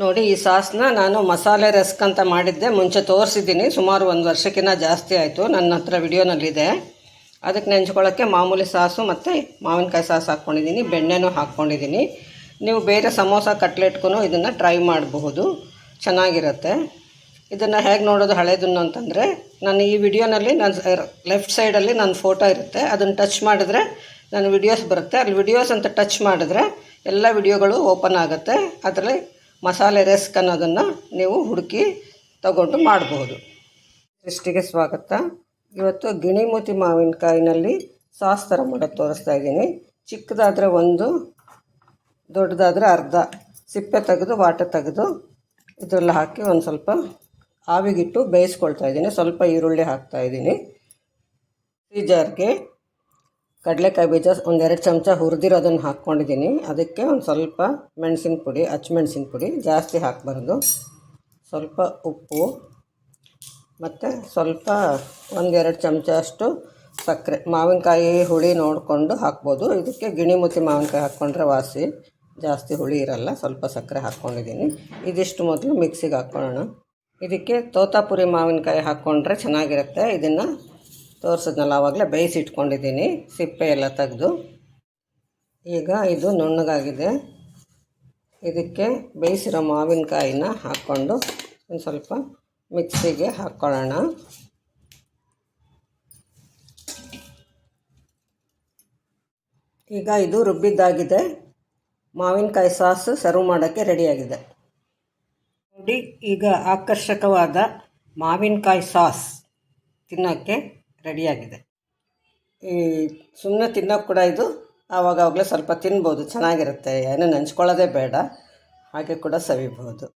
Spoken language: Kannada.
ನೋಡಿ, ಈ ಸಾಸ್ನ ನಾನು ಮಸಾಲೆ ರಸ್ಕ್ ಅಂತ ಮಾಡಿದ್ದೆ. ಮುಂಚೆ ತೋರಿಸಿದ್ದೀನಿ. ಸುಮಾರು ಒಂದು ವರ್ಷಕ್ಕಿಂತ ಜಾಸ್ತಿ ಆಯಿತು. ನನ್ನ ಹತ್ರ ವಿಡಿಯೋನಲ್ಲಿದೆ. ಅದಕ್ಕೆ ನೆಂಚ್ಕೊಳ್ಳೋಕ್ಕೆ ಮಾಮೂಲಿ ಸಾಸು ಮತ್ತು ಮಾವಿನಕಾಯಿ ಸಾಸ್ ಹಾಕ್ಕೊಂಡಿದ್ದೀನಿ. ಬೆಣ್ಣೆನೂ ಹಾಕ್ಕೊಂಡಿದ್ದೀನಿ. ನೀವು ಬೇರೆ ಸಮೋಸ ಕಟ್ಲೆಟ್ಗೂ ಇದನ್ನು ಟ್ರೈ ಮಾಡಬಹುದು. ಚೆನ್ನಾಗಿರುತ್ತೆ. ಇದನ್ನು ಹೇಗೆ ನೋಡೋದು ಹಳೇದನ್ನು ಅಂತಂದರೆ, ನಾನು ಈ ವಿಡಿಯೋನಲ್ಲಿ ನನ್ನ ಲೆಫ್ಟ್ ಸೈಡಲ್ಲಿ ನನ್ನ ಫೋಟೋ ಇರುತ್ತೆ. ಅದನ್ನು ಟಚ್ ಮಾಡಿದ್ರೆ ನನ್ನ ವಿಡಿಯೋಸ್ ಬರುತ್ತೆ. ಅಲ್ಲಿ ವಿಡಿಯೋಸ್ ಅಂತ ಟಚ್ ಮಾಡಿದ್ರೆ ಎಲ್ಲ ವಿಡಿಯೋಗಳು ಓಪನ್ ಆಗುತ್ತೆ. ಅದರಲ್ಲಿ ಮಸಾಲೆ ರೆಸ್ಕ್ ಅನ್ನೋದನ್ನು ನೀವು ಹುಡುಕಿ ತಗೊಂಡು ಮಾಡಬಹುದು ಸೃಷ್ಟಿಗೆ ಸ್ವಾಗತ. ಇವತ್ತು ಗಿಣಿಮೂತಿ ಮಾವಿನಕಾಯಿನಲ್ಲಿ ಸಾಸ್ ಥರ ಮಾಡೋದು ತೋರಿಸ್ತಾ ಇದ್ದೀನಿ. ಚಿಕ್ಕದಾದರೆ ಒಂದು, ದೊಡ್ಡದಾದರೆ ಅರ್ಧ. ಸಿಪ್ಪೆ ತೆಗೆದು ವಾಟೆ ತೆಗೆದು ಇದರಲ್ಲಿ ಹಾಕಿ ಒಂದು ಸ್ವಲ್ಪ ಆವಿಗಿಟ್ಟು ಬೇಯಿಸ್ಕೊಳ್ತಾ ಇದ್ದೀನಿ. ಸ್ವಲ್ಪ ಈರುಳ್ಳಿ ಹಾಕ್ತಾ ಇದ್ದೀನಿ. ಈ ಜಾರ್ಗೆ ಕಡಲೆಕಾಯಿ ಬೀಜ ಒಂದೆರಡು ಚಮಚ ಹುರಿದಿರೋದನ್ನು ಹಾಕ್ಕೊಂಡಿದ್ದೀನಿ. ಅದಕ್ಕೆ ಒಂದು ಸ್ವಲ್ಪ ಮೆಣಸಿನ ಪುಡಿ ಹಚ್ಚುಮೆಣಸಿನ ಪುಡಿ ಜಾಸ್ತಿ ಹಾಕಬಾರ್ದು. ಸ್ವಲ್ಪ ಉಪ್ಪು ಮತ್ತು ಸ್ವಲ್ಪ ಒಂದೆರಡು ಚಮಚ ಅಷ್ಟು ಸಕ್ಕರೆ. ಮಾವಿನಕಾಯಿ ಹುಳಿ ನೋಡಿಕೊಂಡು ಹಾಕ್ಬೋದು. ಇದಕ್ಕೆ ಗಿಣಿಮುತಿ ಮಾವಿನಕಾಯಿ ಹಾಕ್ಕೊಂಡ್ರೆ ವಾಸಿ. ಜಾಸ್ತಿ ಹುಳಿ ಇರಲ್ಲ, ಸ್ವಲ್ಪ ಸಕ್ಕರೆ ಹಾಕ್ಕೊಂಡಿದ್ದೀನಿ. ಇದಿಷ್ಟು ಮೊದಲು ಮಿಕ್ಸಿಗೆ ಹಾಕ್ಕೊಳ್ಳೋಣ. ಇದಕ್ಕೆ ತೋತಾಪುರಿ ಮಾವಿನಕಾಯಿ ಹಾಕ್ಕೊಂಡ್ರೆ ಚೆನ್ನಾಗಿರುತ್ತೆ. ಇದನ್ನು ತೋರಿಸಿದ್ನಲ್ಲ ಆವಾಗಲೇ ಬೇಯಿಸಿಟ್ಕೊಂಡಿದ್ದೀನಿ, ಸಿಪ್ಪೆ ಎಲ್ಲ ತೆಗೆದು. ಈಗ ಇದು ನುಣ್ಣಗಾಗಿದೆ. ಇದಕ್ಕೆ ಬೇಯಿಸಿರೋ ಮಾವಿನಕಾಯಿನ ಹಾಕ್ಕೊಂಡು ಒಂದು ಸ್ವಲ್ಪ ಮಿಕ್ಸಿಗೆ ಹಾಕ್ಕೊಳ್ಳೋಣ. ಈಗ ಇದು ರುಬ್ಬಿದ್ದಾಗಿದೆ. ಮಾವಿನಕಾಯಿ ಸಾಸ್ ಸರ್ವ್ ಮಾಡೋಕ್ಕೆ ರೆಡಿಯಾಗಿದೆ. ನೋಡಿ, ಈಗ ಆಕರ್ಷಕವಾದ ಮಾವಿನಕಾಯಿ ಸಾಸ್ ತಿನ್ನೋಕ್ಕೆ ರೆಡಿಯಾಗಿದೆ. ಈ ಸುಮ್ಮನೆ ತಿನ್ನೋಕೆ ಕೂಡ ಇದು ಆವಾಗವಾಗಲೇ ಸ್ವಲ್ಪ ತಿನ್ಬೋದು, ಚೆನ್ನಾಗಿರುತ್ತೆ. ಏನೂ ನೆಂಚ್ಕೊಳ್ಳೋದೇ ಬೇಡ. ಹಾಗೆ ಕೂಡ ಸವಿಬೋದು.